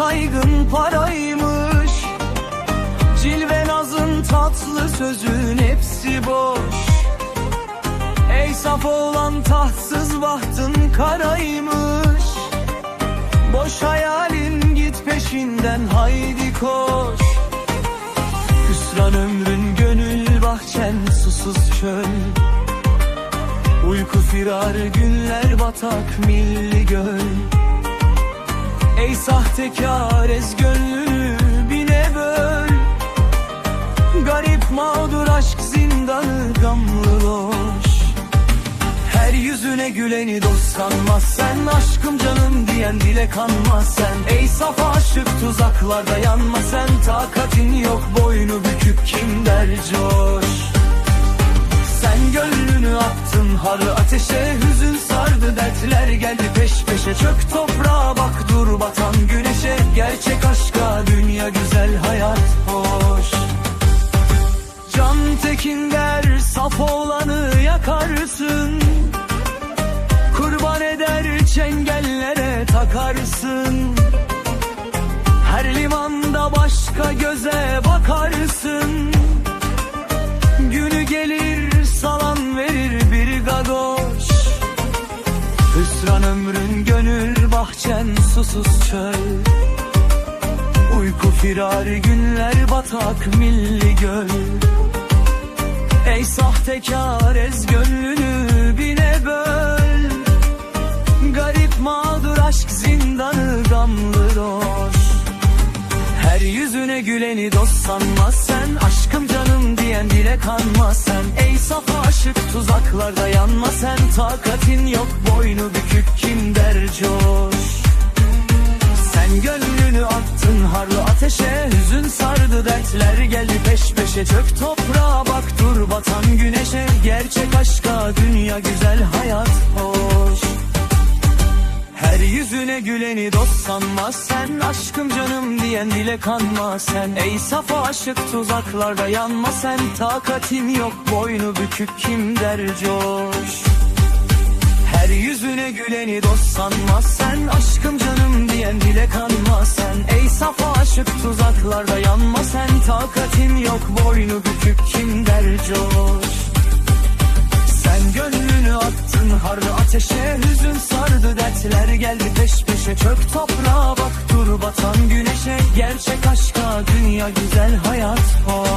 kaygın paraymış. Cilve nazın tatlı sözün hepsi boş. Ey saf olan tahtsız bahtın karaymış. Boş hayalin git peşinden haydi koş. Hüsran ömrün gönül bahçen susuz çöl. Uyku firarı günler batak milli göl. Ey sahtekar ez gönlünü bine böl. Garip mağdur aşk zindanı gamlı loş. Her yüzüne güleni dost sanmaz sen Aşkım canım diyen dile kanmaz sen. Ey saf aşık tuzaklarda yanma sen Takatin yok boynu bükük kim der coş. Sen gönlünü attın harı ateşe Hüzün sardı dertler geldi peş peşe Çök toprağa yakarsın Kurban eder çengellere takarsın. Her limanda başka göze bakarsın. Günü gelir salan verir bir gagoş. Hüsran ömrün gönül bahçen susuz çöl. Uyku firar günler batak milli göl yüzüne güleni dost sanmaz sen Aşkım canım diyen dile kanmaz sen. Ey saf aşık tuzaklarda yanma sen Takatin yok boynu bükük kim der coş. Sen gönlünü attın harlı ateşe Hüzün sardı dertler geldi peş peşe Çök toprağa bak dur batan güneşe. Gerçek aşka dünya güzel hayat hoş her yüzüne güleni dost sanmaz sen Aşkım canım diyen dile kanma. Sen Ey saf aşık tuzaklarda yanma. Sen Takatin yok boynu bükük kim der coş. Her yüzüne güleni dost sanmaz sen Aşkım canım diyen dile kanma. Sen Ey saf aşık tuzaklarda yanma. Sen Takatin yok boynu bükük kim der coş harlı ateşe Hüzün sardı dertler geldi peş peşe. Çök toprağa bak dur batan güneşe. Gerçek aşka dünya güzel hayat. Hoş